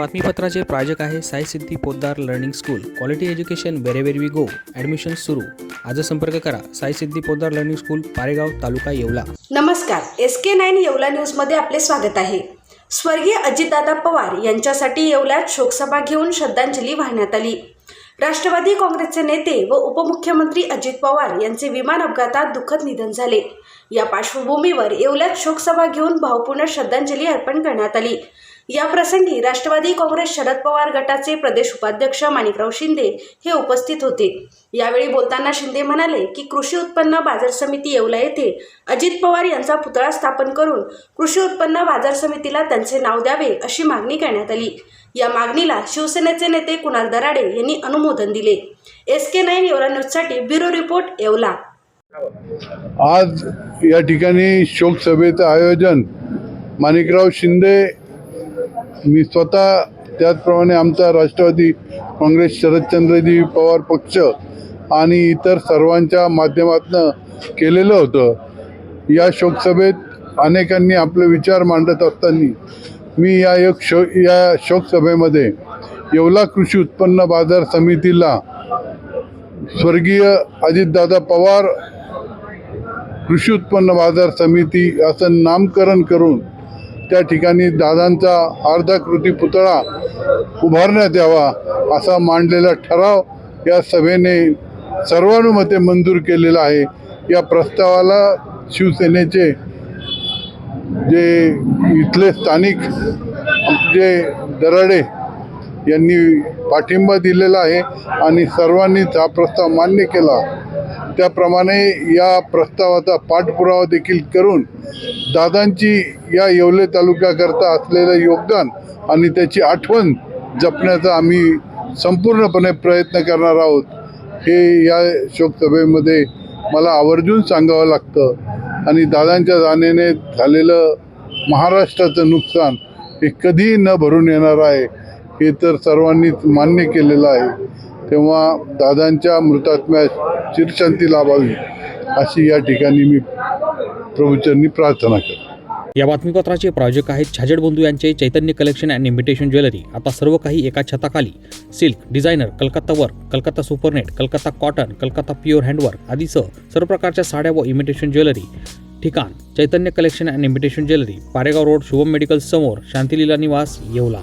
बातमीपत्राचे प्रायोजक आहे Sai Siddhi Podar learning school. Quality education wherever we go admission सुरू. आज संपर्क करा. साई सिद्धी पोद्दार लर्निंग स्कूल पारेगाव तालुका येवला. नमस्कार. एस के नाईन येवला न्यूजमध्ये आपले स्वागत आहे. स्वर्गीय अजितदादा पवार यांच्यासाठी येवल्यात शोकसभा घेऊन श्रद्धांजली वाहण्यात आली. राष्ट्रवादी काँग्रेसचे नेते व उपमुख्यमंत्री अजित पवार यांचे विमान अपघातात दुःखद निधन झाले. या पार्श्वभूमीवर येवल्यात शोकसभा घेऊन भावपूर्ण श्रद्धांजली अर्पण करण्यात आली. या प्रसंगी राष्ट्रवादी काँग्रेस शरद पवार गटाचे प्रदेश उपाध्यक्ष माणिकराव शिंदे हे उपस्थित होते. यावेळी बोलताना शिंदे म्हणाले की कृषी उत्पन्न बाजार समिती येवला येथे अजित पवार यांचा पुतळा स्थापन करून कृषी उत्पन्न बाजार समितीला त्यांचे नाव द्यावे अशी मागणी करण्यात आली. या मागणीला शिवसेनेचे नेते कुणाल दराडे यांनी अनुमोदन दिले. एस के नाईन येवला न्यूजसाठी ब्युरो रिपोर्ट येवला. आज या ठिकाणी शोकसभेचं आयोजन. माणिकराव शिंदे मी स्वतः त्याचप्रमाणे आमचा राष्ट्रवादी काँग्रेस शरदचंद्रजी पवार पक्ष आणि इतर सर्वांच्या माध्यमातून केलेलं होतं. या शोकसभेत अनेकांनी आपले विचार मांडत असताना मी या एक शो या शोकसभेमध्ये येवला कृषी उत्पन्न बाजार समितीला स्वर्गीय अजितदादा पवार कृषी उत्पन्न बाजार समिती असं नामकरण करून त्या ठिकाणी दादांचा अर्धाकृती पुतळा उभारण्यात यावा असा मांडलेला ठराव या सभेने सर्वानुमते मंजूर केलेला आहे. या प्रस्तावाला शिवसेनेचे जे इथले स्थानिक जे दराडे यांनी पाठिंबा दिलेला आहे आणि सर्वांनीच हा प्रस्ताव मान्य केला. त्याप्रमाणे या प्रस्तावाचा पाठपुरावा देखील करून दादांची या येवले तालुक्याकरता असलेलं योगदान आणि त्याची आठवण जपण्याचा आम्ही संपूर्णपणे प्रयत्न करणार आहोत. हे या शोकसभेमध्ये मला आवर्जून सांगावं लागतं. आणि दादांच्या जाण्याने झालेलं महाराष्ट्राचं नुकसान हे कधीही न भरून येणार आहे हे तर सर्वांनीच मान्य केलेलं आहे. तेव्हा दादांच्या मृतात्म्या चिरशांती लाभावी अशी या ठिकाणी मी प्रभूचरणी प्रार्थना करतो. या बातमीपत्राचे प्रायोजक आहेत छाजेड बंधू यांचे Chaitanya collection and imitation jewellery आता सर्व काही एका छताखाली. Silk designer Calcutta work Calcutta supernet Calcutta cotton Calcutta pure handwork आदीसह सर्व प्रकारच्या साड्या व इमिटेशन ज्वेलरी ठिकाण Chaitanya collection and imitation jewellery Paregaon road Shubham medical समोर शांतिलीला निवास येवला.